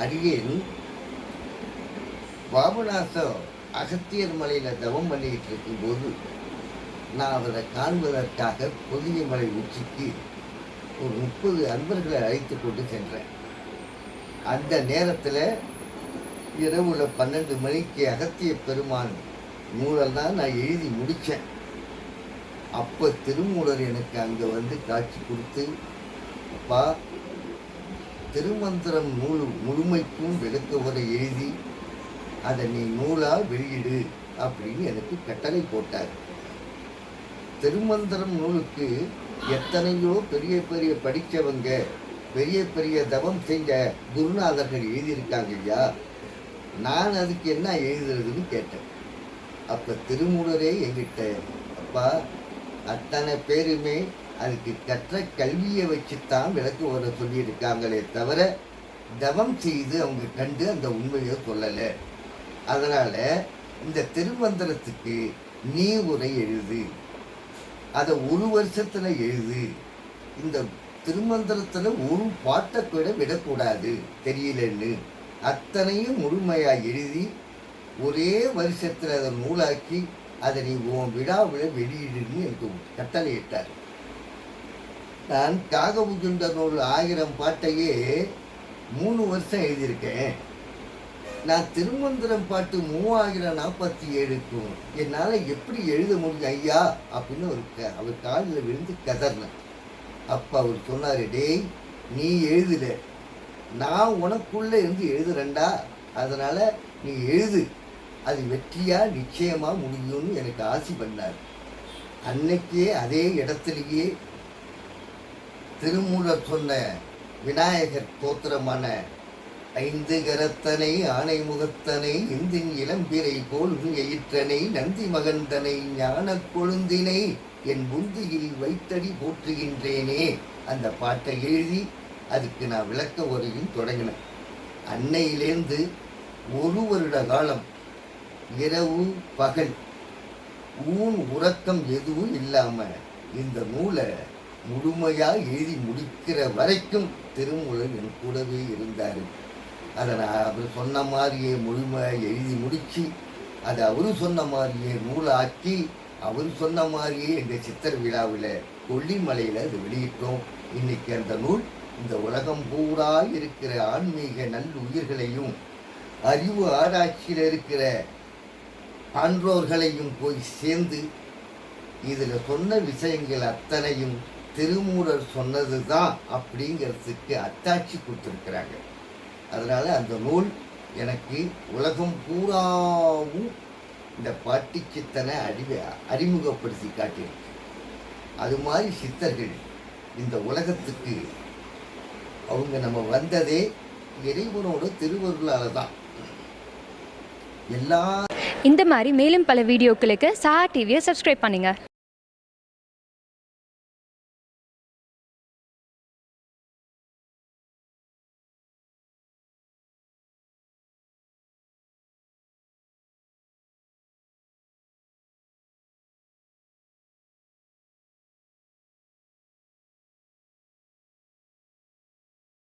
அடியேன் பாபநாசம் அகத்தியர் மலையில் தவம் பண்ணிக்கிட்டு இருக்கும்போது நான் அவரை காண்பதற்காக புதிய மலை உச்சிக்கு ஒரு முப்பது அன்பர்களை அழைத்து கொண்டு சென்றேன். அந்த நேரத்தில் இரவுல பன்னெண்டு மணிக்கு அகத்திய பெருமான் நூலெல்லாம் நான் எழுதி முடித்தேன் அப்போ திருமூலர் எனக்கு அங்கே வந்து காட்சி கொடுத்து அப்பா திருமந்திரம் நூல் முழுமைக்கும் விளக்க உரை எழுதி அதை நீ நூலாக வெளியிடு அப்படின்னு எனக்கு கட்டளை போட்டார். திருமந்திரம் நூலுக்கு எத்தனையோ பெரிய பெரிய படித்தவங்க பெரிய பெரிய தவம் செஞ்ச குருநாதர்கள் எழுதியிருக்காங்க ஐயா. நான் அதுக்கு என்ன எழுதுறதுன்னு கேட்டேன். அப்போ திருமூலரே எங்கிட்ட அப்பா அத்தனை பேருமே அதுக்கு கற்ற கல்வியை வச்சுத்தான் விளக்கு வர சொல்லியிருக்காங்களே தவிர தவம் செய்து அவங்க கண்டு அந்த உண்மையை சொல்லலை. அதனால் இந்த திருமந்திரத்துக்கு நீ உரை எழுது. அதை ஒரு வருஷத்தில் எழுது. இந்த திருமந்திரத்தில் ஒரு பாட்டை கூட விடக்கூடாது. தெரியலன்னு அத்தனையும் முழுமையாக எழுதி ஒரே வருஷத்தில் அதை நூலாக்கி அதை நீ உன் விழாவில் வெளியிடுன்னு எனக்கு கட்டளையிட்டார். நான் காகபுஜுண்ட நூல் ஆயிரம் பாட்டையே மூணு வருஷம் எழுதியிருக்கேன். நான் திருமந்திரம் பாட்டு மூவாயிரம் நாற்பத்தி ஏழுக்கும் என்னால் எப்படி எழுத முடியும் ஐயா? அப்படின்னு ஒரு க அவர் காலில் விழுந்து கதர்னேன் அப்போ அவர் சொன்னார் டேய் நீ எழுதல. நான் உனக்குள்ளே இருந்து எழுதுறேன்டா. அதனால் நீ எழுது. அது வெற்றியாக நிச்சயமாக முடியும்னு எனக்கு ஆசி பண்ணார். அன்னைக்கே அதே இடத்துலையே திருமூலர் சொன்ன விநாயகர் தோத்திரமான ஐந்து கரத்தனை ஆனை முகத்தனை இந்தின் இளம்பிரை போல் எயிற்றனை நந்தி மகந்தனை ஞான கொழுந்தினை என் புந்தியில் வைத்தடி போற்றுகின்றேனே. அந்த பாட்டை எழுதி அதுக்கு நான் விளக்க உரையும் தொடங்கினேன். அன்னையிலேருந்து ஒரு வருட காலம் இரவு பகல். ஊன் உறக்கம் எதுவும் இல்லாமல் இந்த நூலை முழுமையாக எழுதி முடிக்கிற வரைக்கும் திருமூலர் என் கூடவே இருந்தார். அதை நான் அவர் சொன்ன மாதிரியே முழுமையாக எழுதி முடித்து அதை அவரும் சொன்ன மாதிரியே நூலாக்கி அவர் சொன்ன மாதிரியே எங்கள் சித்திர விழாவில் கொல்லிமலையில் அது வெளியிட்டோம். இன்னைக்கு அந்த நூல் இந்த உலகம் பூரா இருக்கிற ஆன்மீக நல்லுயிர்களையும் அறிவு ஆராய்ச்சியில் இருக்கிற ஆன்றோர்களையும் போய் சேர்ந்து இதில் சொன்ன விஷயங்கள் அத்தனையும் திருமூலர் சொன்னது தான் அப்படிங்கிறதுக்கு அத்தாட்சி கொடுத்துருக்குறாங்க. அதனால் அந்த நூல் எனக்கு உலகம் பூராவும் இந்த பாட்டி சித்தனை அறிவை அறிமுகப்படுத்தி காட்டியிருக்கு. அது மாதிரி சித்தர்கள் இந்த உலகத்துக்கு அவங்க நம்ம வந்ததே இறைவனோட திருவருளால் தான் எல்லா இந்த மாதிரி மேலும் பல வீடியோக்களுக்கு சார் டிவியை சப்ஸ்கிரைப் பண்ணுங்கள்